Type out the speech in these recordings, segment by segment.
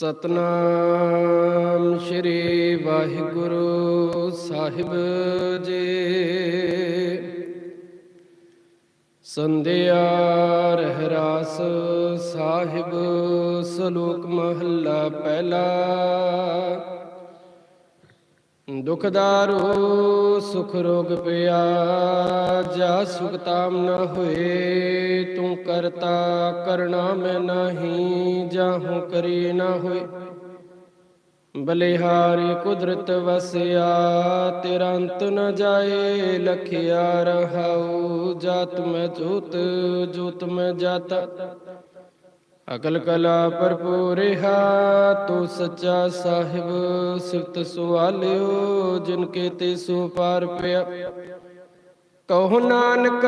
ਸਤਨਾਮ ਸ੍ਰੀ ਵਾਹਿਗੁਰੂ ਸਾਹਿਬ ਜੀ। ਸੰਧਿਆ ਰਹਿਰਾਸ ਸਾਹਿਬ ਸਲੋਕ ਮਹੱਲਾ ਪਹਿਲਾ। ਦੁਖਦਾਰੋ ਸੁਖ ਰੋਗ ਪਿਆ ਜਾ ਸੁਖ ਤਾਮ ਨ ਹੋਏ, ਤੂੰ ਕਰਤਾ ਕਰਣਾ ਮੈਂ ਨਹੀਂ, ਜਾਹੂ ਕਰੀ ਨ ਹੋਏ। ਬਲਿਹਾਰੀ ਕੁਦਰਤ ਵਸਿਆ, ਤੇਰਾ ਅੰਤ ਨ ਜਾਏ, ਲਖਿਆ ਰਹਾਉ, ਜਾਤ ਮੈਂ ਜੋਤ ਜੋਤ ਮੈਂ ਜਾਤਾ। ਅਕਲ ਕਲਾ ਭਰਪੂਰ ਤੂੰ ਸੱਚਾ ਸਾਹਿਬ, ਸਿਫਤ ਸੁਆਲਿਓ, ਜਿਨ ਕੇ ਤੇ ਸੋ ਪਾਰ ਪਿਆ। ਕਹੋ ਨਾਨਕ,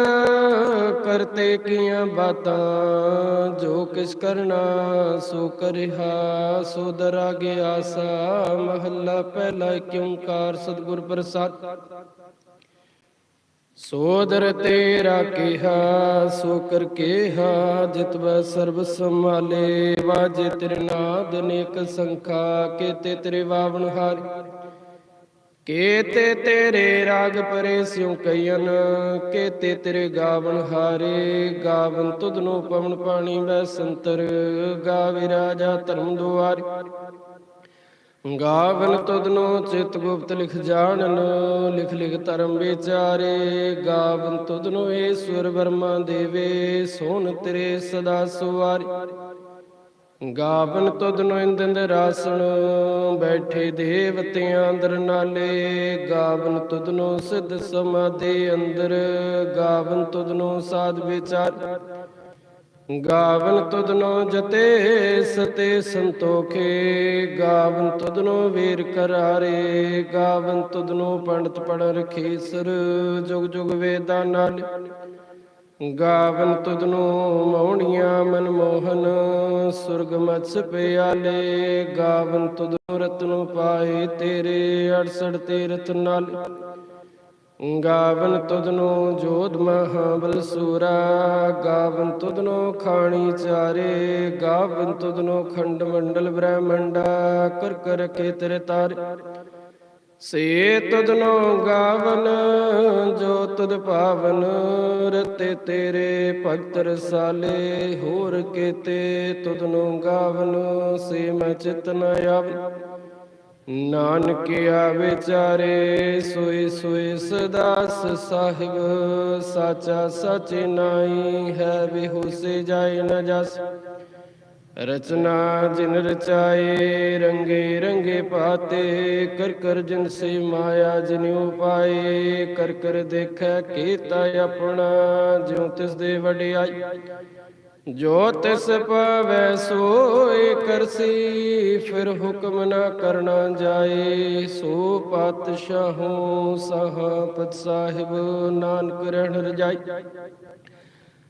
ਕਰਤੇ ਕੀਆਂ ਬਾਤਾਂ, ਜੋ ਕਿਸ ਕਰਨਾ, ਸੋ ਕਰਿਆ ਸੋ ਦਰਾ ਗਿਆ ਸਾ ਮਹੱਲਾ ਪਹਿਲਾ ਕਿਉਂ ਕਾਰ ਸਤਿਗੁਰ ਪ੍ਰਸਾਦ। ਸੋਦਰ ਤੇਰਾ ਕਿਹਾ ਸੋ ਕਰ ਕਿਹਾ, ਜਿਤਵ ਸਰਬ ਸੰਭਾਲੇ, ਵਾਜੇ ਤੇਰੇ ਨਾਦ ਅਨੇਕ ਸੰਖਾ, ਕੇਤੇ ਤੇਰੇ ਵਾਵਨ ਹਾਰ। ਕੇਤੇ ਤੇਰੇ ਰਾਗ ਪਰੇ ਸਿਉ ਕਈਨ ਕੇਤੇ ਤੇਰੇ ਗਾਵਣ ਹਾਰੇ। ਗਾਵਨ ਤੁਧ ਨੂੰ ਪਵਨ ਪਾਣੀ ਵੈ ਸੰਤਰ, ਗਾਵਿ ਰਾਜਾ ਧਰਮ ਦੁਆਰ। ਗਾਵਨ ਤੁਧਨੋ ਚਿਤ ਗੁਪਤ ਲਿਖ ਜਾਣਨ, ਲਿਖ ਲਿਖ ਧਰਮ ਵਿਚਾਰੇ। ਗਾਵਨ ਤੁਧਨੋ ਈਸ਼ਵਰ ਵਰਮਾ ਦੇਵੇ, ਸੋਨ ਤੇਰੇ ਸਦਾ ਸੁਵਾਰੀ। ਗਾਵਨ ਤੁਧਨੋ ਇੰਦੰਦ ਰਾਸਣ, ਬੈਠੇ ਦੇਵਤਿਆਂ ਅੰਦਰ ਨਾਲੇ। ਗਾਵਨ ਤੁਧਨੋ ਸਿੱਧ ਸਮਾਧੀ ਅੰਦਰ, ਗਾਵਨ ਤੁਧਨੋ ਸਾਧ ਵਿਚਾਰ। ਗਾਵਨ ਤੁਧਨੋ ਜਤੇ ਸਤੇ ਸੰਤੋਖੇ, ਗਾਵਨ ਤੁਧਨੋ ਵੀਰ ਕਰਾਰੇ, ਗਾਵਨ ਤੁਧਨੋ ਪੰਡਤ ਪੜ ਰਖੇ ਜੁਗ ਜੁਗ ਵੇਦਾਂ ਨਾਲ। ਗਾਵਨ ਤੁਧਨੋ ਮੌਣੀਆਂ ਮਨਮੋਹਨ ਸੁਰਗ ਮਤਸ ਪਿਆਲੇ, ਗਾਵਨ ਤੁਧਨੋ ਰਤਨੋ ਪਾਏ ਤੇਰੇ 68 ਤੀਰਥ ਨਾਲ। ਗਾਵਨ ਤੁਧਨੋ ਜੋਧ ਮਹਾ ਸੂਰਾ, ਗਾਵਨ ਤੁਧਨੋ ਖਾਣੀ ਚਾਰੇ, ਗਾਵਨ ਤੁਧਨੋ ਖੰਡ ਮੰਡਲ ਬ੍ਰਹਮੰਡਾ, ਕਰ ਕਰ ਕੇ ਤੇਰੇ ਤਾਰੇ। ਸੇ ਤੁਧਨੋ ਗਾਵਨ, ਜੋ ਤੁਧ ਭਾਵਨ ਰਤੇ ਤੇਰੇ ਭਗਤ ਰਸਾਲੇ, ਹੋਰ ਕੇਤੇ ਤੁਧਨੋ ਗਾਵਨ, ਸੇ ਮੈਂ ਚਿਤ ਨ ਆਵਨ ਨਾਨਕ ਆ ਵਿਚਾਰੇ ਸੋਈ ਸੋਈ ਸਦਾਸ ਸਾਹਿਬ, ਸਾਚਾ ਸਚ ਨਾਈ ਹੈ ਵਿਹੁਸੇ ਜਾਏ ਨ ਜਸ। ਰਚਨਾ ਜਿਨ ਰਚਾਏ, ਰੰਗੇ ਰੰਗੇ ਪਾਤੇ, ਕਰ ਕਰ ਜਿਨ ਸੇ ਮਾਇਆ ਜਿਨ ਪਾਏ, ਕਰ ਕਰ ਦੇਖੈ, ਕੀਤਾ ਆਪਣਾ, ਜਿਉ ਤਿਸ ਦੇ ਵਡਿਆਈ। ਜੋ ਤਿਸ ਪਵੈ ਸੋਏ ਕਰਸੀ, ਫਿਰ ਹੁਕਮ ਨਾ ਕਰਨਾ ਜਾਏ। ਸੋ ਪਾਤਸ਼ਾਹੂ ਸਹਾਪਤ ਸਾਹਿਬ, ਨਾਨਕ ਰਹਿਣ ਰਜਾਈ।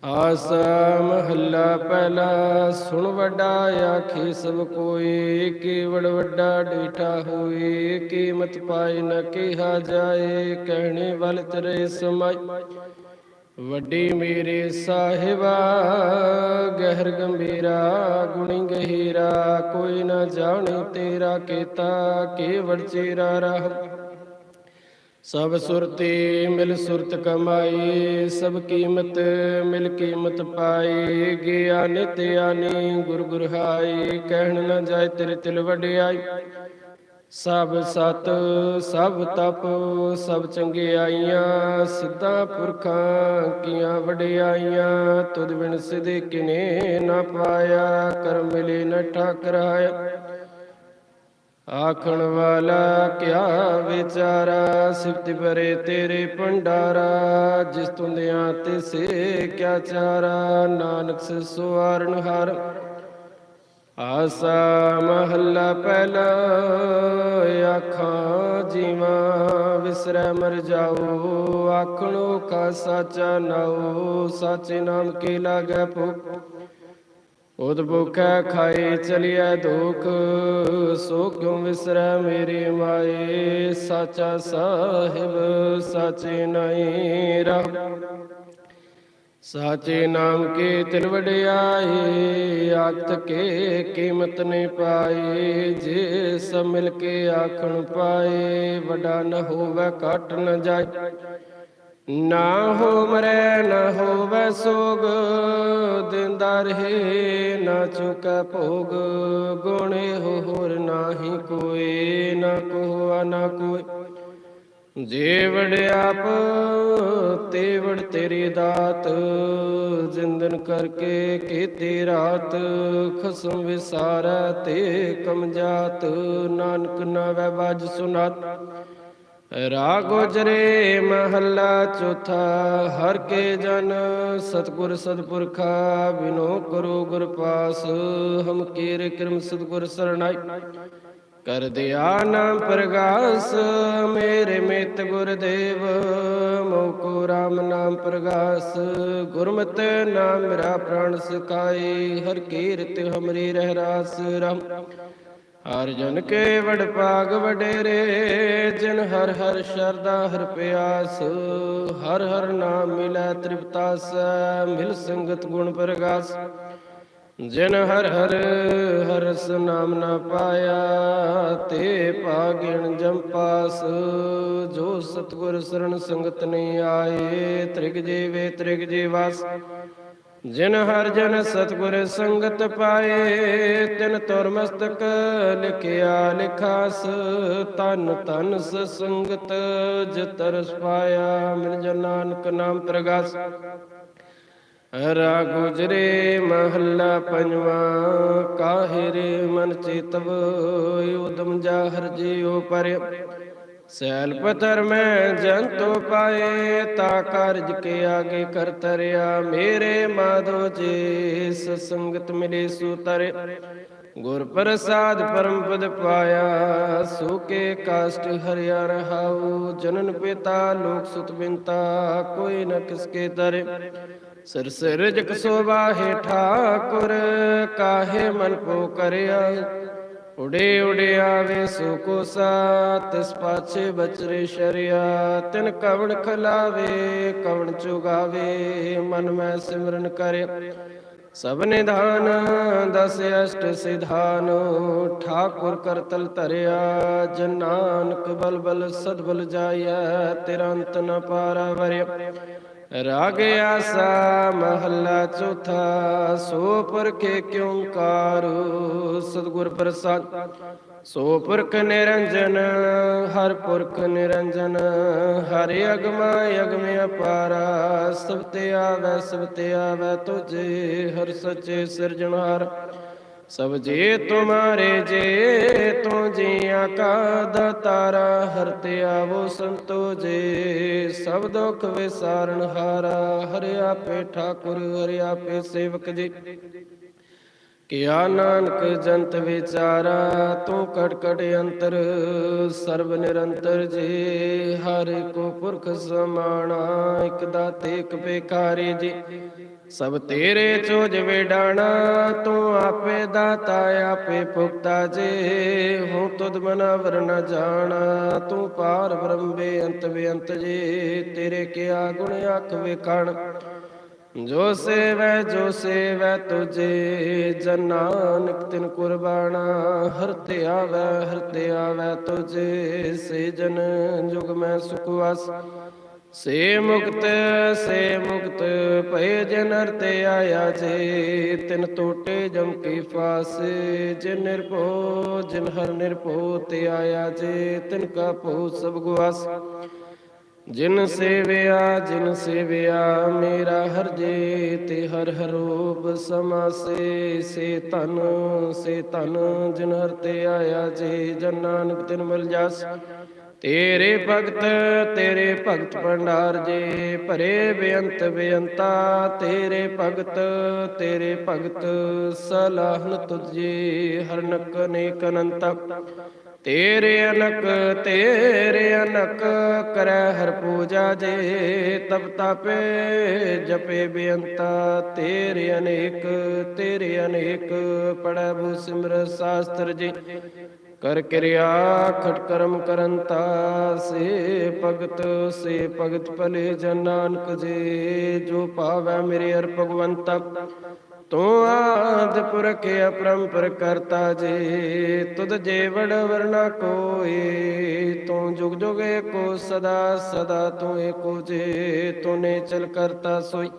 ਆਸਾ ਮਹੱਲਾ ਪਹਿਲਾ, ਸੁਣ ਵੱਡਾ ਆਖੇ ਸਭ ਕੋਈ ਕੇਵਲ ਵੱਡਾ ਡੀਠਾ ਹੋਏ, ਕੀਮਤ ਪਾਏ ਨਾ ਕਿਹਾ ਜਾਏ। ਕਹਿਣੇ ਵੱਲ ਤੇਰੇ ਸਮਾਈ। ਵੱਡੀ ਮੇਰੇ ਸਾਹਿਬਾ, ਗਹਿਰ ਗੰਭੀਰਾ, ਗੁਣੀ ਗਹੀਰਾ, ਕੋਈ ਨਾ ਜਾਣੇ ਤੇਰਾ ਕੀਤਾ ਕੇਵੜ ਚੇਰਾ ਰਹ। ਸਭ ਸੁਰਤੀ ਮਿਲ ਸੁਰਤ ਕਮਾਈ, ਸਭ ਕੀਮਤ ਮਿਲ ਕੀਮਤ ਪਾਈ। ਗਿਆ ਨਿਤ ਆਨੀ ਗੁਰ ਗੁਰ ਹਾਈ, ਕਹਿਣ ਨਾ ਜਾਏ ਤੇਰੇ ਤਿਲ ਵਡਿਆਈ। ਸਭ ਸਤ, ਸਭ ਤਪ, ਸਭ ਚੰਗਿਆਈਆਂ ਸਿੱਧਾ ਪੁਰਖਾਂ ਕੀਆਂ ਵਡਿਆਈਆਂ, ਤੁਧ ਬਿਨ ਸਿਦੇ ਕਿਨੇ ਨਾ ਪਾਇਆ ਕਰ ਮਿਲੇ ਨ ਠਾਕਰਾਇਆ। ਆਖਣ ਵਾਲਾ ਕਿਆ ਵਿਚਾਰਾ, ਸਿਫਤ ਬਰੇ ਤੇਰੇ ਭੰਡਾਰਾ, ਜਿਸ ਤੁੰਦਿਆਂ ਤੇ ਸੇ ਕਿਆ ਚਾਰਾ, ਨਾਨਕ ਸੇ ਸੁਵਾਰਨ ਹਰ। ਆਸਾ ਮਹੱਲਾ ਪਹਿਲਾ ਆਖਾਂ ਜੀਵਾਂ ਵਿਸਰੈ ਮਰ ਜਾਓ ਆਖਣੋ ਕਾ ਸਾਚਾ ਨਾਉ ਸਚ ਨਾਮ ਕੀ ਲਾਗੈ ਭੁਖ। ਉਦ ਭੁਖੈ ਖਾਏ ਚਲਿਐ ਦੁਖ ਸੋ ਕਿਉ ਵਿਸਰੈ ਮੇਰੀ ਮਾਏ, ਸਾਚਾ ਸਾਹਿਬ, ਸਾਚੇ ਨਹੀਂ ਰਹ ਸਾਚੇ ਨਾਮ ਕੇ ਤਿਲ ਵਡਿਆਈ ਆਖਤ ਕੇ ਕੀਮਤ ਨੇ ਪਾਈ ਜੇ ਸਭ ਮਿਲ ਕੇ ਆਖਣ ਪਾਏ, ਵੱਡਾ ਨ ਹੋਵੇ ਘਟ ਨ ਜਾਏ। ਨਾ ਹੋ ਮਰੈ ਨਾ ਹੋਵੇ ਸੋਗ, ਦਿੰਦਾ ਰਹੇ, ਨਾ ਚੁਕੈ ਭੋਗ। ਗੁਣੇ ਹੋ ਹੋਰ ਨਾਹੀ ਕੋਈ, ਨਾ ਕੋਆ ਨਾ ਕੋਈ। ਜੇ ਵੜਿਆਪ ਤੇ ਤੇਰੀ ਦਾਤ, ਜਿੰਦਨ ਕਰਕੇ ਕੀਤੀ ਰਾਤ, ਖਸਮ ਵਿਸਾਰੈ ਤੇ ਕਮ ਜਾਤ, ਨਾਨਕ ਨਾਵੈ ਬਾਜ ਸੁਨਾਤ। ਰਾਗ ਗੁਜਰੇ ਮਹੱਲਾ ਚੌਥਾ, ਹਰ ਕੇ ਜਨ ਸਤਗੁਰ ਸਤਪੁਰਖਾ, ਬਿਨੋ ਕਰੋ ਗੁਰ ਪਾਸ, ਹਮ ਕੀਰ ਕਿਰਮ ਸਤਗੁਰ ਸਰਣਾਈ। ਕਰ ਦਿਆ ਨਾਮ ਪ੍ਰਗਾਸ, ਮੇਰੇ ਮਿਤ ਗੁਰਦੇਵ, ਮੋਕੋ ਰਾਮ ਨਾਮ ਪ੍ਰਗਾਸ। ਗੁਰਮਤਿ ਨਾਮ ਮੇਰਾ ਪ੍ਰਾਣ ਸਕਾਈ ਹਰ ਕੀਰਤ ਹਮਰੀ ਰਹਿ ਰਾਸ ਰਾਮ। ਹਰ ਜਨ ਕੇ ਵਡ ਭਾਗ ਵਡੇਰੇ, ਜਿਨ ਹਰ ਹਰ ਸ਼ਰਦਾ ਹਰ ਪਿਆਸ। ਹਰ ਹਰ ਨਾਮ ਮਿਲੈ ਤ੍ਰਿਪਤਾਸ, ਮਿਲ ਸੰਗਤ ਗੁਣ ਪ੍ਰਗਾਸ। ਜਿਨ ਹਰ ਹਰ ਹਰਸ ਨਾਮ ਨਾ ਪਾਇਆ, ਤੇ ਪਾਗਿਣ ਜੰਪਾਸ ਜੋ ਸਤਗੁਰ ਸਰਣ ਸੰਗਤ ਨੇ ਆਏ, ਤ੍ਰਿਗ ਜੀਵੇ ਤ੍ਰਿਗ ਜੀਵਾਸ ਜਿਨ ਹਰ ਜਨ ਸਤਗੁਰ ਸੰਗਤ ਪਾਏ, ਤਿਨ ਤੁਰ ਮਸਤਕ ਲਿਖਿਆ ਲਿਖਾਸ। ਤਨ ਤਨ ਸੰਗਤ ਜਤਰ ਪਾਇਆ ਮਿਲ ਜਨ ਨਾਨਕ ਨਾਮ ਪ੍ਰਗਾਸ ਰਾ ਗੁਜਰੇ ਮਹੱਲਾ ਪੰਜਵਾ, ਕਾਹਿ ਮਨ ਚੇਤਵ ਉਦਮ ਜਾ ਹਰ ਜਿਉ ਪਰ। ਸੈਲ ਪਤਰ ਮੈਂ ਜੰਤੋ ਪਾਏ, ਤਾ ਕਾਰਜ ਕੇ ਆਗੇ ਕਰ ਤਰਿਆ। ਮੇਰੇ ਮਾਧੋ ਜੀ ਸੰਗਤ ਮਿਲੇ ਸੂ ਤਰੇ। ਗੁਰ ਪ੍ਰਸਾਦ ਪਰਮ ਪਦ ਪਾਇਆ ਸੂਕੇ ਕਾਸ਼ਟ ਹਰਿਆ ਰਹਾਉ। ਜਨਨ ਪਿਤਾ, ਲੋਕ ਸੁਤ ਬਿੰਤਾ ਕੋਈ ਨ ਕਿਸਕੇ ਤਰੇ। ਸਿਰ ਸਿਰ ਜਗ ਸੋਵਾਹੇ ਠਾਕੁਰ ਕਾਹੇ ਮਨ ਕੋ ਕਰਿਆ? ਉਡੇ ਉਡੇ ਆਵੇ ਸੋ ਕੋ ਤਿਸ ਪਾਛੇ ਬਚਰੇ ਸ਼ਰਿਆ। ਤਿਨ ਕਵਣ ਖਲਾਵੇ, ਕਵਣ ਚੁਗਾਵੇ, ਮਨ ਮੈਂ ਸਿਮਰਨ ਕਰੇ ਸਭ ਨਿਧਾਨ, ਦਸ ਅਸ਼ਟ ਸਿਧਾਨ, ਠਾਕੁਰ ਕਰਤਲ ਧਰਿਆ। ਜਨ ਨਾਨਕ ਬਲ ਬਲ ਸਦ ਜਾਇਆ ਤੇਰਾ ਅੰਤ ਨ ਪਾਰਾ ਵਰਿਆ। ਰਾਗ ਆਸਾ ਮਹੱਲਾ ਚੌਥਾ, ਸੋ ਪੁਰਖੇ ਕਿਉ ਕਾਰ? ਸਤਿਗੁਰ ਪ੍ਰਸਾਦ, ਸੋ ਪੁਰਖ ਨਿਰੰਜਨ, ਹਰ ਪੁਰਖ ਨਿਰੰਜਨ। ਹਰਿ ਅਗਮਾ ਅਗਮ ਅਪਾਰਾ, ਸਭ ਤੇ ਆਵੈ, ਸਭ ਤੇ ਆਵੈ ਤੁਝੇ, ਹਰ ਸੱਚੇ ਸਿਰਜਣਹਾਰ। ਸਭ ਜੇ ਤੁਮਾਰੇ ਜੇ ਤੂੰ ਜੀਆਂ ਕਾ ਦਾਤਾਰਾ ਹਰ ਤੇ ਆਵੋ ਸੰਤੋ ਜੇ ਸਭ ਦੁਖ ਵਿਸਾਰਨ ਹਾਰਾ, ਹਰਿ ਆਪੇ ਠਾਕੁਰ, ਹਰਿ ਆਪੇ ਸੇਵਕ ਜੀ। ਕਿਆ ਨਾਨਕ ਜੰਤ ਵਿਚਾਰਾ, ਤੂੰ ਕਟ ਕਟ ਅੰਤਰ, ਸਰਬ ਨਿਰੰਤਰ ਜੇ, ਹਰ ਕੋ ਪੁਰਖ ਸਮਾਣਾ, ਇਕ ਦਾਤੇ, ਇਕ ਬੇਕਾਰੀ ਜੀ। ਸਭ ਤੇਰੇ ਚੋਜ ਵੇਡਾਣਾ, ਤੂੰ ਆਪੇ ਦਾਤਾ, ਆਪੇ ਭੁਗਤਾ ਜੇ। ਹੂੰ ਤੁਧ ਮਨਾ ਵਰਨ ਜਾਣਾ, ਤੂੰ ਪਾਰ ਬ੍ਰਹਮ ਬੇਅੰਤ ਬੇਅੰਤ ਜੇ। ਤੇਰੇ ਕਿਆ ਗੁਣ ਅੱਖ ਵੇਖਣ ਜੋ ਸੇਵੈ ਜੋ ਸੇਵੈ ਤੁਝੇ, ਜਨ ਨਾਨਕ ਤਿਨ ਕੁਰਬਾਨਾ। ਹਰ ਤੇ ਆਵੈ, ਹਰ ਤੇ ਆਵੈ ਤੁਝੇ, ਸੇ ਜਨ ਜੁਗ ਮੈਂ ਸੁਖ ਵਾਸ। ਸੇ ਮੁਕਤ ਸੇ ਮੁਕਤ, ਭਏ ਜਨ ਹਰ ਤੇ ਆਇਆ ਜੇ, ਤਿਨ ਟੋਟੇ ਜਮ ਕੀ ਫਾਸ। ਜਿਨ ਨਿਰਭਉ, ਜਿਨ ਹਰ ਨਿਰਭਉ ਤੇ ਆਇਆ ਜੇ, ਤਿਨ ਕਾ ਭਉ ਸਭ ਗੁਆਸ। ਜਿਨ ਸੇਵਿਆ ਜਿਨ ਸੇਵਿਆ, ਮੇਰਾ ਹਰ ਜੇ ਤੇ ਹਰ ਹਰ ਰੂਪ ਸਮਾਸੇ ਸੇ ਧਨ, ਸੇ ਤਨ ਜਿਨ ਹਰ ਤੇ ਆਇਆ ਜੇ, ਜਨ ਨਾਨਕ ਤਿਨ ਮਿਲ ਜਾਸ। ਤੇਰੇ ਭਗਤ ਤੇਰੇ ਭਗਤ ਭੰਡਾਰ ਜੇ, ਭਰੇ ਬੇਅੰਤ ਬੇਅੰਤਾ, ਤੇਰੇ ਭਗਤ ਤੇਰੇ ਭਗਤ ਸਲਾਹਨ ਤੁਝੇ, ਹਰ ਨਕ ਨੇਕ ਅਨੰਤਾ। ਤੇਰੇ ਅਨਕ ਤੇਰੇ ਅਨਕ ਕਰੈ ਹਰ ਪੂਜਾ ਜੇ, ਤਬ ਤਾਪੇ ਜਪੇ ਬੇਅੰਤਾ। ਤੇਰੇ ਅਨੇਕ ਤੇਰੇ ਅਨੇਕ ਪੜੈ ਬੂ ਸਿਮਰ ਸਾਸਤਰ ਜੀ। ਕਰ ਕਿਰਿਆ ਖਟ ਕਰਮ ਕਰੰਤਾ ਸੇ ਭਗਤ ਸੇ ਭਗਤ ਭਲੇ ਜਨ ਨਾਨਕ ਜੀ, ਜੋ ਭਾਵੈ ਮੇਰੇ ਅਰ ਭਗਵੰਤਾ, ਤੂੰ ਆਦ ਪੁਰਖ ਅਪਰੰਪਰ ਕਰਤਾ ਜੀ, ਤੁਧ ਜੇ ਵਰਨਾ ਕੋਈ ਤੂੰ ਜੁਗ ਜੁਗ ਏਕੋ ਸਦਾ ਸਦਾ ਤੂੰ ਏਕੋ ਜੀ ਤੂਨੇ ਚਲ ਕਰਤਾ ਸੋਈ।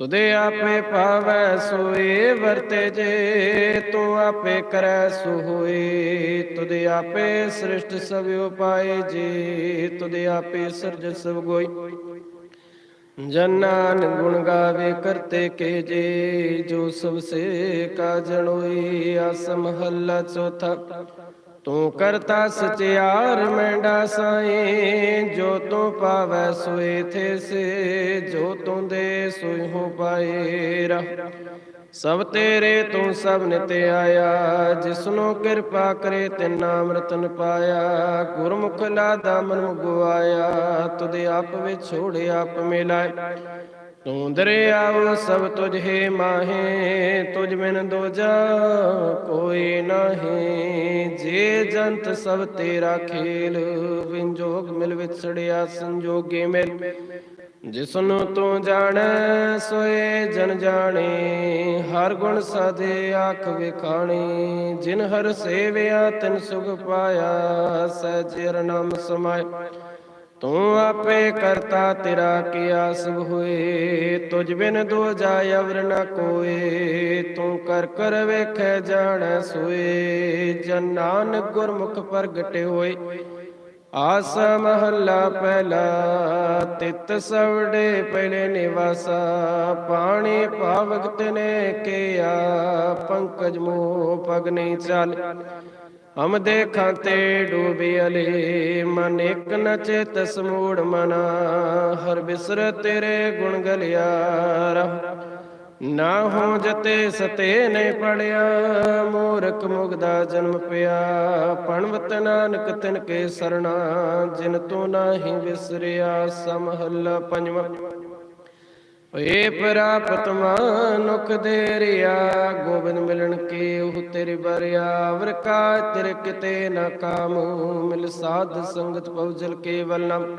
ਤੁਦੇ ਆਪੇ ਪਾਵੈ ਸੋਏ, ਵਰਤੇ ਜੇ ਤੂੰ ਆਪੇ ਕਰੈ ਸੋ ਹੋਏ ਤੁਦੇ ਆਪੇ ਸ੍ਰਿਸ਼ਟ ਸਭ ਉਪਾਏ ਜੀ, ਤੁਦੇ ਆਪੇ ਸਿਰਜ ਸਭ ਗੋਈ ਜਨਾਨ ਗੁਣ ਗਾਵੇ ਕਰਤੇ ਕੇ ਜੇ, ਜੋ ਸਭ ਸੇ ਕਾ ਜਣੋਈ ਆਸ ਮਹੱਲਾ ਚੌਥਾ। ਤੂੰ ਕਰਤਾ ਸਚਿਆਰ ਮੈਂਡਾ ਸਾਈ, ਜੋ ਤੂੰ ਪਾਵੈ ਸੋਏ ਥੇ ਜੋ ਤੂੰ ਦੇ ਸੋਈ ਹੋ ਪਾਏ ਰਹ ਸਭ ਤੇਰੇ ਤੂੰ ਸਭ ਨਿਤ ਆਇਆ, ਜਿਸਨੂੰ ਕਿਰਪਾ ਕਰੇ ਤੈਨਾ ਨਾਮ ਪਾਇਆ। ਗੁਰਮੁਖ ਲਾਦਾ ਮਨ ਮੁਗਵਾਇਆ ਤੁਦੇ ਆਪ ਵਿੱਚ ਛੋੜ ਆਪ ਮਿਲਾਏ। ਤੂੰ ਦਰਿਆਉ ਸਭ ਤੁਝੇ ਮਾਹੇ, ਤੁਝ ਬਿਨ ਦੂਜਾ ਕੋਈ ਨਾਹੀ। ਜੇ ਜੰਤ ਸਭ ਤੇਰਾ ਖੇਲ ਵਿੰਜੋਗ ਮਿਲ ਵਿਛੜਿਆ ਸੰਜੋਗੇ ਮਿਲ। ਜਿਸਨੂੰ ਤੂੰ ਜਾਣੈ, ਸੋਏ ਜਨ ਜਾਣੇ। ਹਰ ਗੁਣ ਸਾਧੇ ਆਖ ਵਿਖਾਣੀ। ਜਿਨ ਹਰ ਸੇਵਿਆ, ਤਿਨ ਸੁਖ ਪਾਇਆ, ਸਹਿਜ ਨਾਮ ਸਮਾਏ। ਤੂੰ ਆਪੇ ਕਰਤਾ ਤੇਰਾ ਕੀਆ ਸਭ ਹੋਏ, ਤੁਝ ਬਿਨ ਦੋ ਅਵਰ ਨ ਕੋਏ, ਤੂੰ ਕਰ ਕਰ ਵੇਖੈ ਜਾਣੈ ਸੋਏ, ਜਨ ਨਾਨਕ ਗੁਰਮੁਖ ਪ੍ਰਗਟੇ ਹੋਏ। ਆਸ ਮਹੱਲਾ ਪਹਿਲਾ, ਤਿਤ ਸਵੜੇ ਪਹਿਲੇ ਨਿਵਾਸਾ, ਪਾਣੀ ਭਾਵਗਤ ਨੇ ਕੀਆ, ਪੰਕਜ ਮੋਹ ਪਗ ਨਹੀਂ ਚੱਲ। ਹਮ ਦੇਖਾਂ ਤੇ ਡੂਬੀ ਅਲੇ ਮਨ ਇੱਕ ਨ ਚੇਤ ਸਮੂੜ ਮਨਾ। ਹਰ ਬਿਸਰ ਤੇਰੇ ਗੁਣ ਗਲਿਆਰਾ ਨਾ ਹੋ ਜਤੇ ਸਤੇ ਨਹੀਂ ਪੜਿਆ, ਮੂਰਖ ਮੁਗਦਾ ਜਨਮ ਪਿਆ। ਪਣਵਤ ਨਾਨਕ ਤਿਨ ਕੇ ਸਰਣਾ, ਜਿਨ ਤੂੰ ਨਾਹੀ ਵਿਸਰਿਆ ਸਮਹੱਲਾ ਪੰਜਵਾਂ। ਏ ਪ੍ਰਾਪਤ ਮਾਨੁਖ ਦੇਰਿਆ ਗੋਬਿੰਦ ਮਿਲਣ ਕੇ ਉਹ ਤੇਰੇ ਬਰਿਆ ਵਰ ਕਾ ਤੇਰੇ ਕਿਤੇ ਨਾ ਕਾਮ, ਮਿਲ ਸਾਧ ਸੰਗਤ ਪਉਜਲ ਕੇਵਲ ਨਾਮ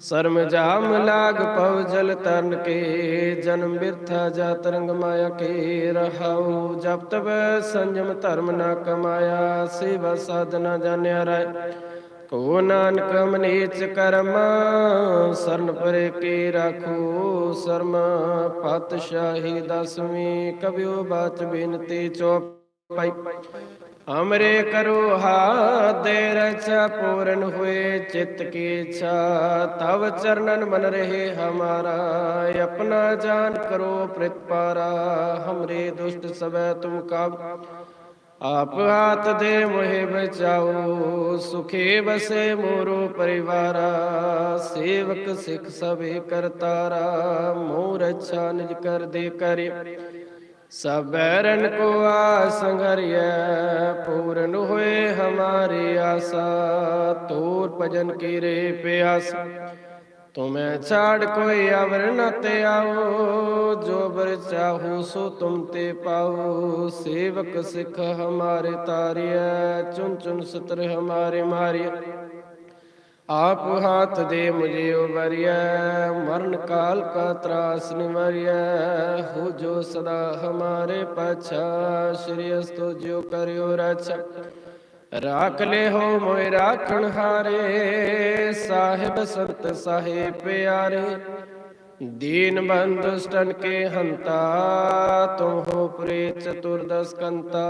ਸਰਮ ਜਾਮ ਲਾਗ ਪਉਜਲ ਤਰਨ ਕੇ, ਜਨਮ ਬਿਰਥਾ ਜਾ ਤਰੰਗ ਮਾਇਆ ਕੇ ਰਹਾਉ। ਜਪ ਤਬ ਸੰਜਮ ਧਰਮ ਨਾ ਕਮਾਇਆ, ਸੇਵਾ ਸਾਧਨਾ ਜਾਣਿਆ ਰਾਏ ਕੋ ਨਾਨਕ ਮਨੀਚ ਕਰਮ, ਸਰਨ ਪਰੇ ਕੀ ਰਾਖੋ ਸਰਮ। ਪਾਤਸ਼ਾਹੀ ਦਸਵੀਂ ਕਬਿਓ ਬਾਚ ਬੇਨਤੀ ਚੋਪਾਈ ਹਮਰੇ ਕਰੋ ਹਾਦੇ ਰਚਾ, ਪੂਰਨ ਹੋਏ ਚਿਤ ਕੀ ਇੱਛਾ। ਤਵ ਚਰਨਨ ਮਨ ਰਹੇ ਹਮਾਰਾ, ਆਪਣਾ ਜਾਨ ਕਰੋ ਪ੍ਰਿਤਪਾਰਾ। ਹਮਰੇ ਦੁਸ਼ਟ ਸਬੈ ਤੁਮ ਕਾਬ ਆਪ ਹਾਥ ਦੇ ਮੋਹਿ ਬਚਾਓ, ਸੁਖੇ ਬਸੇ ਮੋਰੋ ਪਰਿਵਾਰਾ, ਸੇਵਕ ਸਿੱਖ ਸਭੇ ਕਰਤਾਰਾ, ਮੋਰ ਅੱਛਾ ਨਿਜ ਕਰ। ਦੇ ਕਰੇ ਸਬੈਰਨ ਕੋ ਆਸ ਪੂਰਨ ਹੋਏ ਹਮਾਰੀ ਆਸਾ, ਤੋਰ ਭਜਨ ਕੀ ਰੇ ਪਿਆਸ। ਤੁਮੈ ਛਾੜ ਕੋਈ ਅਵਰ ਨ ਤੇ ਆਓ, ਜੋ ਬਰ ਚਾਹੂ ਸੋ ਤੁਮ ਤੇ ਪਾਓ। ਸੇਵਕ ਸਿੱਖ ਹਮਾਰੇ ਤਾਰਿਐ ਚੁਨ ਚੁਨ ਸਤਰ ਹਮਾਰੇ ਮਾਰਿਐ। ਆਪ ਹਾਥ ਦੇ ਮੁਝੇ ਉਬਰਿਐ ਮਰਨ ਕਾਲ ਕਾ ਤਰਾਸ ਨਿਵਰਿਐ। ਹੋ ਜੋ ਸਦਾ ਹਮਾਰੇ ਪਾਛਾ, ਸ਼੍ਰੀ ਅਸਤੋ ਜੋ ਕਰਿਓ ਰਛ। ਰਾਖ ਲੈ ਹੋ ਮੋਇ ਰਾਖਣ ਹਾਰੇ, ਸਾਹਿਬ ਸੰਤ ਸਾਹਿਬ ਪਿਆਰੇ। ਦੀਨ ਬੰਦ ਸਟਨ ਕੇ ਹੰਤਾ ਤੁਮ ਹੋ ਪ੍ਰੇ ਚਤੁਰਦਸ ਕੰਤਾ।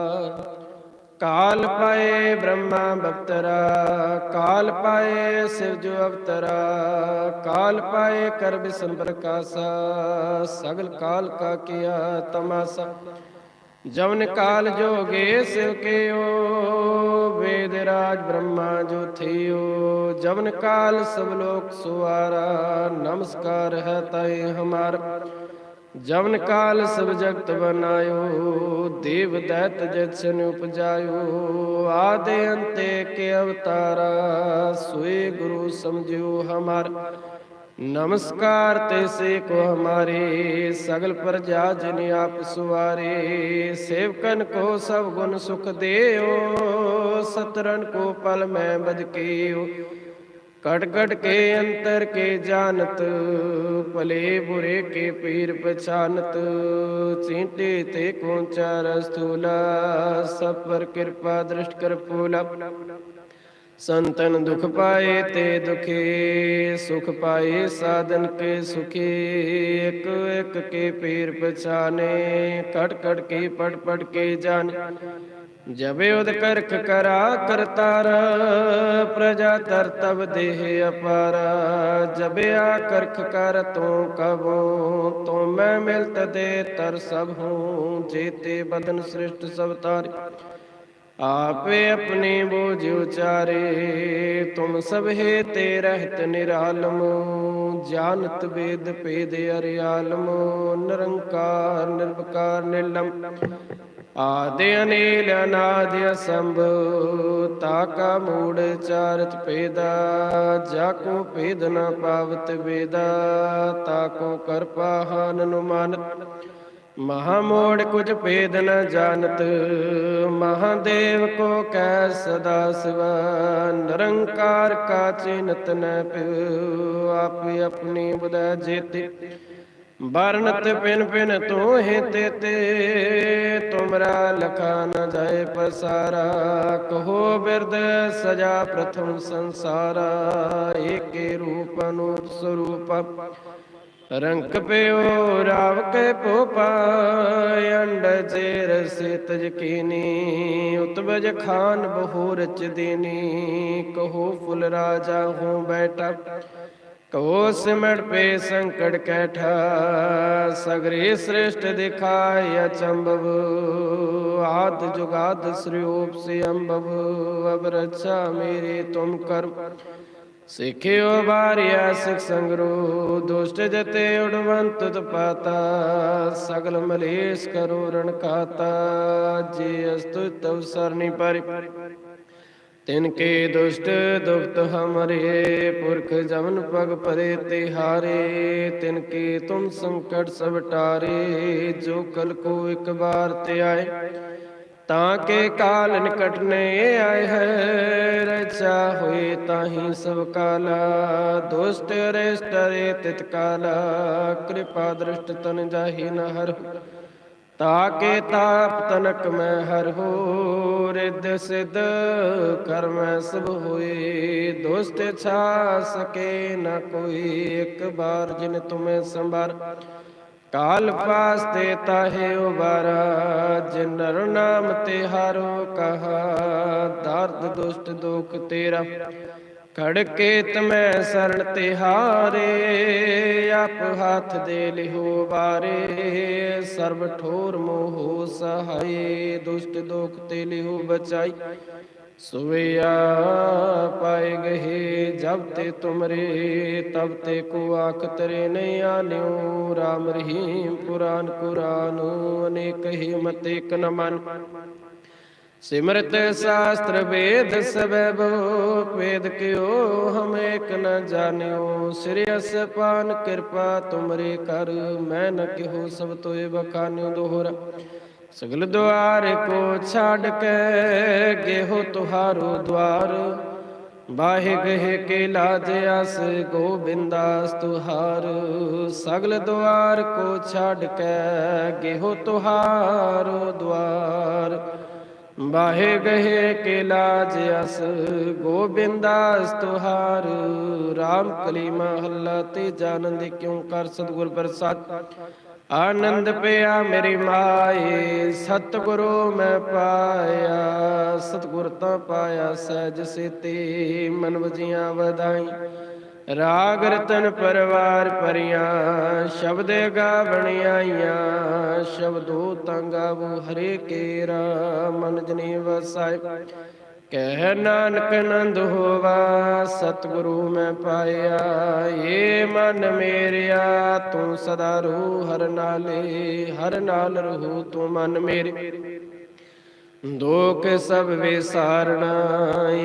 ਕਾਲ ਪਾਏ ਬ੍ਰਹਮਾ ਬਪਤਰਾ ਕਾਲ ਪਾਏ ਸਿਵ ਜੋ ਅਵਤਰਾ। ਕਾਲ ਪਾਏ ਕਰ ਬਿਸਮ ਪ੍ਰਕਾਸ਼ਾ ਸਗਲ ਕਾਲ ਕਾ ਕੀਆ ਤਮਾਸਾ। ਜਵਨ ਕਾਲ ਜੋਗੇ ਸਿਵ ਕਿਓ ਵੇਦ ਰਾਜ ਬ੍ਰਹਮਾ ਜੋ ਥਿਓ ਜਵਨ ਕਾਲ ਸਭ ਲੋਕ ਸੁਆਰਾ ਨਮਸਕਾਰ ਹੈ ਤੈ ਹਮਾਰ। ਜਵਨ ਕਾਲ ਸਭ ਜਗਤ ਬਨਾਇਓ, ਦੇਵ ਦੈਤ ਜਛਨ ਉਪਜਾਇਓ, ਆਦੇ ਅੰਤੇ ਕੇ ਅਵਤਾਰਾ, ਸੋਏ ਗੁਰੂ ਸਮਝਿਓ ਹਮਾਰ। ਨਮਸਕਾਰ ਤੇ ਸੇ ਕੋ ਹਮਾਰੇ, ਸਗਲ ਪ੍ਰਜਾ ਜਿਨ ਆਪ ਸੁਵਾਰੇ। ਸੇਵਕਨ ਕੋ ਸਭ ਗੁਣ ਸੁਖ ਦੇਓ, ਸਤਰਨ ਕੋ ਪਲ ਮੈਂ ਬਦਕੀਓ ਕਟ ਕਟ ਕੇ ਅੰਤਰ ਕੇ ਜਾਣਤ, ਭਲੇ ਬੁਰੇ ਕੇ ਪੀਰ ਪਛਾਨਤ। ਚੀਂਟੇ ਤੇ ਕੋਚਾ ਰਸਤੂਲਾ ਸਭ ਪਰ ਕਿਰਪਾ ਦ੍ਰਿਸ਼ਟ ਕਰ ਪੂਲਾ ਸੰਤਨ ਦੁਖ ਪਾਏ ਤੇ ਦੁਖੀ, ਸੁਖ ਪਾਏ ਸਾਧਨ ਕੇ ਸੁਖੀ। ਇੱਕ ਇੱਕ ਕੇ ਪੀਰ ਪਛਾਨੇ ਕਟ ਕਟ ਕੇ ਪੜ ਪੜ ਕੇ ਜਾਣ। ਜਬੇ ਉਦ ਕਰਖ ਕਰਾ ਕਰਤਾਰ, ਪ੍ਰਜਾ ਤਰ ਤਬ ਦੇਹ ਅਪਾਰ। ਜਬੇ ਆ ਕਰਖ ਕਰ ਤੂੰ ਕਬੋ, ਤੂੰ ਮੈਂ ਮਿਲਤ ਦੇ ਤਰ ਸਭ ਹੂੰ। ਜੇਤੇ ਬਦਨ ਸ੍ਰਿਸ਼ਟ ਸਭ ਤਾਰੀ। ਆਪੇ ਆਪਣੇ ਬੋਝ ਉਚਾਰੇ, ਤੁਮ ਸਭੇ ਤੇ ਰਹਿਤ ਨਿਰਾਲਮ ਜਾਨਤ ਵੇਦ ਭੇਦ ਅਰਿਆਲਮ, ਨਿਰੰਕਾਰ ਨਿਰਵਕਾਰ ਨਿਲਮ ਆਦਿ ਅਨੇਲ ਅਨਾਦ ਅਸੰਭ, ਤਾ ਕਾ ਮੂੜ ਚਾਰਤ ਪੇਦਾ ਜਾ ਕੋ ਭੇਦ ਨ ਪਾਵਤ ਵੇਦਾ, ਤਾ ਕੋ ਕਰਪਾ ਹਾਨ ਮਹਾ ਮੋੜ ਕੁਝ ਪੇਦ ਨ ਜਾਣਤ, ਮਹਾਦੇਵ ਕੋ ਕੈ ਸਦਾ ਸਿਵਾ, ਨਿਰੰਕਾਰ ਕਾ ਚਿਨਤ ਨ ਆਪਣੀ ਬੁਧੈ ਜੇਤੇ। ਬਰਨਤ ਪਿਨ ਪਿਨ ਤੂੰ ਹੈ ਤੇ ਤੁਮਰਾ ਲਖਾ ਨ ਜਾਏ ਪਸਾਰਾ, ਕਹੋ ਬਿਰਦ ਸਜਾ ਪ੍ਰਥਮ ਸੰਸਾਰਾ, ਏਕੇ ਰੂਪ ਅਨੂਪ ਸਰੂਪ। ਰੰਕ ਪਿਓ ਰਾਵ ਕੇ ਪੋਪਾ, ਅੰਡ ਜੇਰ ਸੇ ਤਜ ਉਤਬਜ ਖਾਨ ਬਹੁ ਰਚ ਦੇਨੀ, ਕਹੋ ਫੁੱਲ ਰਾਜਾ ਹੂੰ ਬੈਠਾ, ਕਹੋ ਸਿਮੜ ਪੇ ਸੰਕਟ ਕੈਠਾ, ਸਗਰੇ ਸ੍ਰਿਸ਼ਟ ਦਿਖਾਇ ਅਚੰਭਵ, ਆਦ ਜੁਗਾਦ ਸ੍ਰਿਯੋਪ ਸੇ ਅੰਭਵ ਅਬ ਰਛਾ ਮੇਰੇ ਤੁਮ ਕਰ ਸਿੱਖਿਓ ਬਾਰਿਆ ਸਿਖ ਸੰਗਰੂ ਦੁਸ਼ਟ ਜਤੇ ਉਡਵੰਤ ਤਪਾਤਾ, ਸਗਲ ਮਲੇਸ਼ ਕਰੋ ਰਣ ਕਾਤਾ ਜੇ ਅਸਤੁ ਤਵ ਸਰਨੀ ਪਰਿ। ਤਿਨ ਕੇ ਦੁਸ਼ਟ ਦੁਖਤ ਹਮਰੇ, ਪੁਰਖ ਜਮਨ ਪਗ ਪਰੇ ਤੇ ਹਾਰੇ, ਤਿਨ ਕੇ ਤੁਮ ਸੰਕਟ ਸਭ ਟਾਰੇ ਜੋ ਕਲ ਕੋ ਇੱਕ ਬਾਰ ਤੇ ਆਏ। ਤਾਂ ਕੇ ਕਾਲ ਨਿਕਟ ਨੇ ਆਏ ਹੈ। ਰਚਾ ਹੋਏ ਤਾਹੀ ਸਭ ਕਾਲਾ। ਦੁਸ਼ਟ ਰਿਸ਼ਟ ਰੇ ਤਿਤ ਕਾਲਾ। ਕਿਰਪਾ ਦ੍ਰਿਸ਼ਟ ਤਨ ਜਾਹੀ ਨ ਹਰ ਤਾਕੇ ਤਾਪ ਤਨਕ ਮੈਂ ਹਰ ਹੋ। ਰਿਦ ਸਿਧ ਕਰਮ ਸਭ ਹੋਏ। ਦੁਸ਼ਟ ਛਾ ਸਕੇ ਨ ਕੋਈ ਇੱਕ ਬਾਰ ਜਿਨ ਤੁਮੇ ਸੰਭਾਰ। ਕਾਲ ਪਾਸ ਤੇ ਤਾਹੇ ਉਬਾਰਾ ਜਿਨ ਨਾਮ ਤੇ ਹਾਰੋ ਕਹਾ, ਦਰਦ ਦੁਸ਼ਟ ਦੁਖ ਤੇਰਾ, ਖੜਕੇ ਤਮੈ ਸਰਣ ਤੇ ਹਾਰੇ, ਆਪ ਹੱਥ ਦੇ ਲਿਹੋ ਬਾਰੇ, ਸਰਬ ਠੋਰ ਮੋਹ ਸਹਾਏ, ਦੁਸ਼ਟ ਦੁਖ ਤੇ ਲਿਹੋ ਬਚਾਈ। ਸੁਵਿਆ ਪਾਏ ਗਏ, ਜਬ ਤੇ ਤੁਮਰੇ ਤਬ ਤੇ ਕੋ ਆਖ ਤਰੇ ਨਹੀਂ ਆਨਿਓ ਰਾਮ ਰਹੀਮ ਪੁਰਾਨ ਕੁਰਾਨ ਅਨੇਕ ਹੀ ਮਤ ਇਕ ਮਨ। ਸਿਮਰਤ ਸ਼ਾਸਤਰ ਵੇਦ ਸਬੈ ਬੋ ਵੇਦ ਕਿਓ ਹਮ ਏਕ ਨ ਜਾਣਿਓ। ਸ੍ਰੀ ਅਸਪਾਨ ਕਿਰਪਾ ਤੁਮਰੇ ਕਰ, ਮੈਂ ਨ ਕਿਹੋ ਸਭ ਤੋਏ ਬਖਾਨਿਓ ਦੋਹਰਾ। ਸਗਲ ਦੁਆਰ ਕੋ ਛੱਡ ਕੇ ਗੇਹੋ ਤੁਹਾਰੋ ਦਵਾਰ ਬਾਹਿ ਗਹਿ ਕੇ ਲਾਜ ਅਸ ਗੋਬਿੰਦਾਸ ਤੁਹਾਰ। ਸਗਲ ਦੁਆਰ ਕੋ ਛੱਡ ਕੇ ਗੇਹੋ ਤੁਹਾਰੋ ਦੁਆਰ। ਬਾਹੇ ਗਹਿ ਕੇ ਲਾਜ ਅਸ ਗੋਬਿੰਦਾਸ ਤੁਹਾਰ। RAM ਕਲੀ ਮਹੱਲਾ ਤੇ ਜਾਨੰਦ ਕਿਉ ਕਰ ਸਤਗੁਰ ਪ੍ਰਸਾਦ। ਆਨੰਦ ਪਿਆ ਮੇਰੀ ਮਾਏ ਸਤਿਗੁਰੂ ਮੈਂ ਪਾਇਆ, ਸਤਿਗੁਰ ਤਾਂ ਪਾਇਆ ਸਹਿਜ ਸੇਤੇ, ਮਨ ਵਜੀਆਂ ਵਧਾਈ। ਰਾਗ ਰਤਨ ਪਰਵਾਰ ਪਰੀਆਂ ਸ਼ਬਦ ਗਾਵਣ ਆਈਆਂ, ਸ਼ਬਦੋ ਤਾਂ ਗਾਵੋ ਹਰੇ ਕੇਰਾ, ਮਨ ਜਨੀ ਵਸਾਇ ਕਹਿ ਨਾਨਕ ਨੰਦ ਹੋਵਾ, ਸਤਿਗੁਰੂ ਮੈਂ ਪਾਇਆ, ਏ ਮਨ ਮੇਰਿਆ, ਤੂੰ ਸਦਾ ਰੂ ਹਰ ਨਾਲੇ, ਹਰ ਨਾਲ ਰਹੂ ਤੂੰ ਮਨ ਮੇਰੇ। ਦੁਖ ਸਭ ਵਿਸਾਰਣਾ,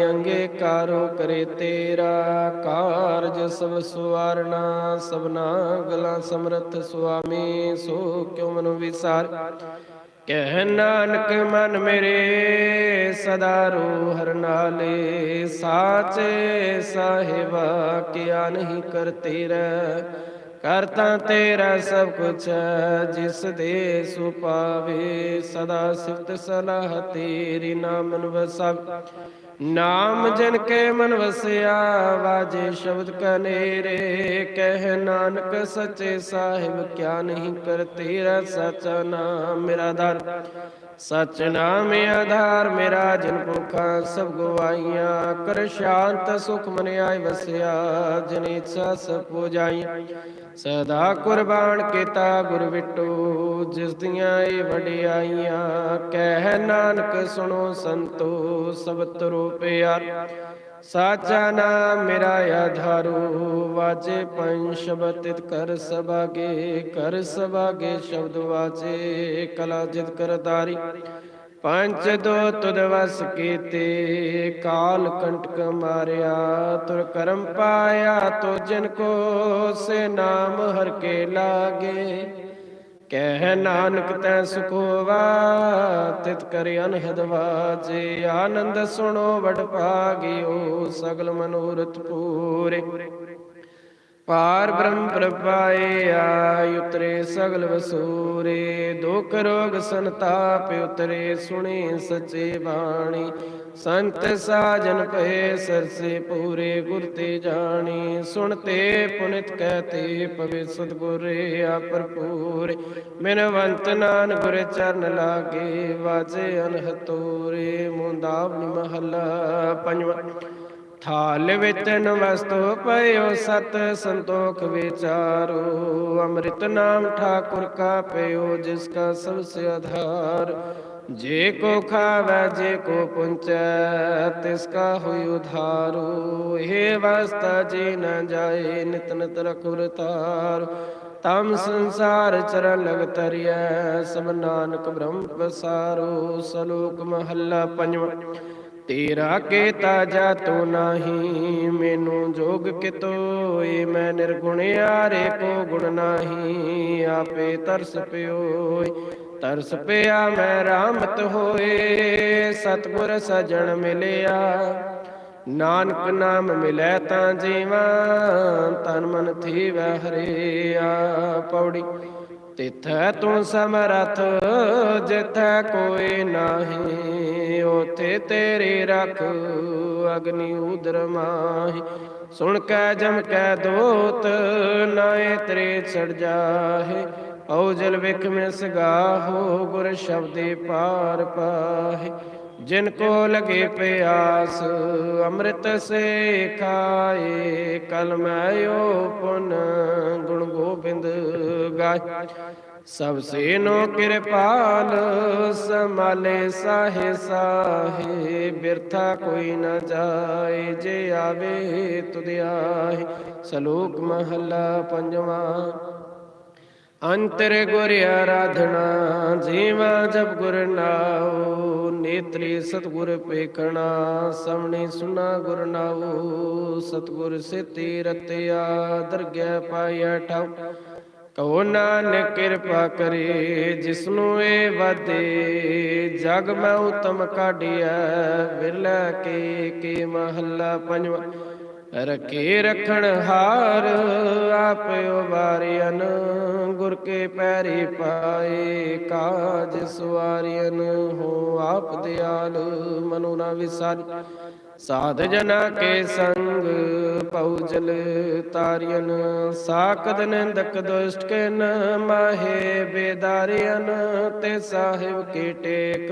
ਅੰਗੇ ਕਾਰੋ ਕਰੇ ਤੇਰਾ, ਕਾਰਜ ਸਭ ਸੁਵਾਰਣਾ, ਸਭਨਾ ਗਲਾ ਸਮਰਥ ਸੁਆਮੀ, ਸੋ ਕਿਉ ਮਨ ਵਿਸਾਰ? ਕਹਿ ਨਾਨਕ ਮਨ ਮੇਰੇ ਸਦਾ ਰੂ ਹਰ ਨਾਲੇ ਸਾਚੇ ਸਾਹਿਬਾ ਕਿਆ ਨਹੀਂ ਕਰ ਤੇਰਾ। ਕਰਤਾ ਤੇਰਾ ਸਭ ਕੁਛ ਹੈ, ਜਿਸ ਦੇ ਸੁਪਾਵੇ ਸਦਾ ਸਿਫਤ ਸਲਾਹ ਤੇਰੀ ਨਾਮਨ ਵਸਾ ਨਾਮ ਜਨ ਕੇ ਮਨ ਵਸਿਆ, ਵਾਜੇ ਸ਼ਬਦ ਕਨੇਰੇ ਕਹਿ ਨਾਨਕ ਸੱਚੇ ਸਾਹਿਬ, ਕਿਆ ਨਹੀਂ ਕਰ ਤੇਰਾ ਸਚਾ ਨਾਮ ਮੇਰਾ ਦਰ। ਸਚ ਨਾਮ ਆਧਾਰ ਮੇਰਾ, ਜਨ ਪੁਰਖਾਂ ਸਭ ਗਵਾਈਆਂ ਕਰ ਸ਼ਾਂਤ ਸੁਖ ਮਨ ਆਇ ਵਸਿਆ, ਜਨ ਇੱਛਾ ਸਭ ਪੁਜਾਈਆਂ ਸਦਾ ਕੁਰਬਾਨ ਕੀਤਾ ਗੁਰ ਵਿਟੋ, ਜਿਸ ਦੀਆਂ ਇਹ ਵਡਿਆਈਆਂ। ਕਹਿ ਨਾਨਕ ਸੁਣੋ ਸੰਤੋ ਸਭ ਤਰੋ ਪਿਆਰ। ਸਾਚਾ ਨਾਮ ਮੇਰਾ ਆਧਾਰੂ ਵਾਜੇ ਪੰਜ ਸ਼ਬਦ ਤਿਤ ਕਰ ਸਭਾਗੇ ਕਰ ਸਭਾਗੇ ਸ਼ਬਦ ਵਾਜੇ ਕਲਾ ਜਿਤ ਕਰਤਾਰੀ ਪੰਜ ਦੋ ਤੁਧ ਵਸ ਕੀਤੇ, ਕਾਲ ਕੰਟਕ ਮਾਰਿਆ, ਤੁਰ ਕਰਮ ਪਾਇਆ, ਤੋ ਜਿਨ ਕੋ ਸੇ ਨਾਮ ਹਰ ਕੇ ਲਾਗੇ। ਕਹਿ ਨਾਨਕ ਤੈ ਸੁਖ ਤਿਤ ਕਰ ਅਨਹਦ ਵਾਜੇ। ਆਨੰਦ ਸੁਣੋ, ਵਡ ਭਾਗਿਓ, ਸਗਲ ਮਨੋਰਥ ਪੂਰੇ। ਪਾਰ ਬ੍ਰਹਮ ਪ੍ਰਭਾਏ ਆਇ ਉਤਰੇ ਸਗਲ ਵਸੂਰੇ, ਦੁਖ ਰੋਗ ਸੰਤਾਪ ਉਤਰੇ, ਸੁਣੇ ਸਚੇ ਬਾਣੀ। ਸੰਤ ਸਾਜਨ ਪਏ ਸਰਸੇ ਪੂਰੇ, ਗੁਰ ਤੇ ਜਾਣੀ। ਸੁਣਤੇ ਪੁਨਿਤ ਕਹਤੇ ਪਵੇ ਸਤਗੁਰੇ, ਆ ਭਰਪੂਰੇ। ਮਿਨਵੰਤ ਨਾਨ ਗੁਰ ਚਰਨ ਲਾਗੇ, ਵਾਜੇ ਅਨਹਤੂਰੇ। ਮੁੰਦਾਵਨੀ ਮਹੱਲਾ, ਪੰਜਵਾਂ ਥਾਲ ਵਿੱਚ ਨ ਵਸਤੂ ਪਇਓ ਸਤ ਸੰਤੋਖ ਵਿਚਾਰੋ। ਅੰਮ੍ਰਿਤ ਨਾਮ ਠਾਕੁਰ ਕਾ ਪਇਓ, ਜਿਸ ਕਾ ਸਭ ਸੇ ਆਧਾਰ। ਜੇ ਕੋ ਖਾਵੈ, ਜੇ ਕੋ ਪੁੰਚੈ, ਤਿਸ ਕਾ ਹੋਇ ਉਧਾਰੋ। ਇਹ ਵਸਤਾ ਜੀ ਨ ਜਾਏ, ਨਿਤ ਨਿਤ ਰਖੁਰ ਤਾਰ। ਤਮ ਸੰਸਾਰ ਚਰਨ ਲਗ ਤਰਿਐ, ਸਭ ਨਾਨਕ ਬ੍ਰਹਮ ਪਸਾਰੋ ਸਲੋਕ ਮਹੱਲਾ ਪੰਜਵਾਂ। ਤੇਰਾ ਕੀਤਾ ਜਾ ਤੋ ਨਾਹੀ, ਮੈਨੂੰ ਜੋਗ ਕਿਤੋਏ ਮੈਂ ਨਿਰਗੁਣ ਆਰੇ ਕੋ ਗੁਣ ਨਾਹੀ, ਆਪੇ ਤਰਸ ਪਿਓਏ। ਤਰਸ ਪਿਆ ਮੈਂ ਰਾਮਤ ਹੋਏ, ਸਤਗੁਰ ਸਜਣ ਮਿਲਿਆ। ਨਾਨਕ ਨਾਮ ਮਿਲੈ ਤਾਂ ਜੀਵਾਂ, ਤਨ ਮਨ ਥੀਵੈ ਹਰਿਆ। ਪੌੜੀ ਤਿਥੈ ਤੂੰ ਸਮਰਥ, ਜਿਥੈ ਕੋਈ ਨਾਹੀ, ਉਥੇ ਤੇਰੀ ਰਖ ਅਗਨੀ ਉਦਰ ਮਾਹੀ। ਸੁਣ ਕੈ ਜਮ ਕੈ ਦੋਤ ਨਾਏ ਤਰੇ ਛੜ ਜਾਹੇ। ਔ ਜਲ ਵਿਖ ਮੈਂ ਸਗਾਹੋ ਗੁਰ ਸ਼ਬਦੇ ਪਾਰ ਪਾਹੇ। ਜਿਨ ਕੋ ਲਗੇ ਪਿਆਸ, ਅੰਮ੍ਰਿਤ ਸੇ ਖਾਏ, ਕਲ ਪੁਨ ਗੁਣ ਗੋਬਿੰਦ ਗਾਏ। ਸਭ ਸੇ ਨੋ ਕਿਰਪਾਲ ਸਮਾਲੇ ਸਾਹੇ ਸਾਹੇ, ਬਿਰਥਾ ਕੋਈ ਨਾ ਜਾਏ, ਜੇ ਆਵੇ ਤੁਧ ਆਏ ਸਲੋਕ ਮਹੱਲਾ ਪੰਜਵਾਂ। ਅੰਤਰ ਗੁਰ ਆਰਾਧਨਾ, ਜੀਵਾ ਜਬ ਗੁਰ ਨਾਉ, ਨੇਤਰੀ ਸਤਗੁਰ ਪੇਖਣਾ ਸਮਣੀ ਸੁਨਾ ਗੁਰ ਨਾਉ, ਸਤਗੁਰ ਸਿਤੀ ਰਤਿਆ, ਦਰਗਹਿ ਪਾਇਆ ਠਾਉ। ਕਉ ਨਾਨਕ ਕਿਰਪਾ ਕਰੇ, ਜਿਸਨੂੰ ਏ ਵਾਦੇ ਜਗ ਮੈਂ ਉਤਮ ਕਾਢਿਆ ਵਿਰਲਾ ਕੇ ਕੇ ਮਹੱਲਾ ਪੰਜਵਾਂ। ਰਖੇ ਰਖਣ ਹਾਰ, ਆਪ ਉਬਾਰਿਆਨ ਗੁਰ ਕੇ ਪੈਰੀ ਪਾਏ ਕਾਜ ਸਵਾਰਿਆਨ ਹੋ ਆਪ ਦਿਆਲ ਮਨੁ ਨਾ ਵਿਸਾਰੀ। ਸਾਧ ਜਨਾ ਕੇ ਸੰਗ ਪਉਜਲ ਤਾਰਿයਨ ਸਾਕਦ ਨਿੰਦਕ ਦੁਸ਼ਟ ਕੇ ਨ ਮਾਹੇ ਬੇਦਾਰਿයਨ ਤੇ ਸਾਹਿਬ ਕੇ ਟੇਕ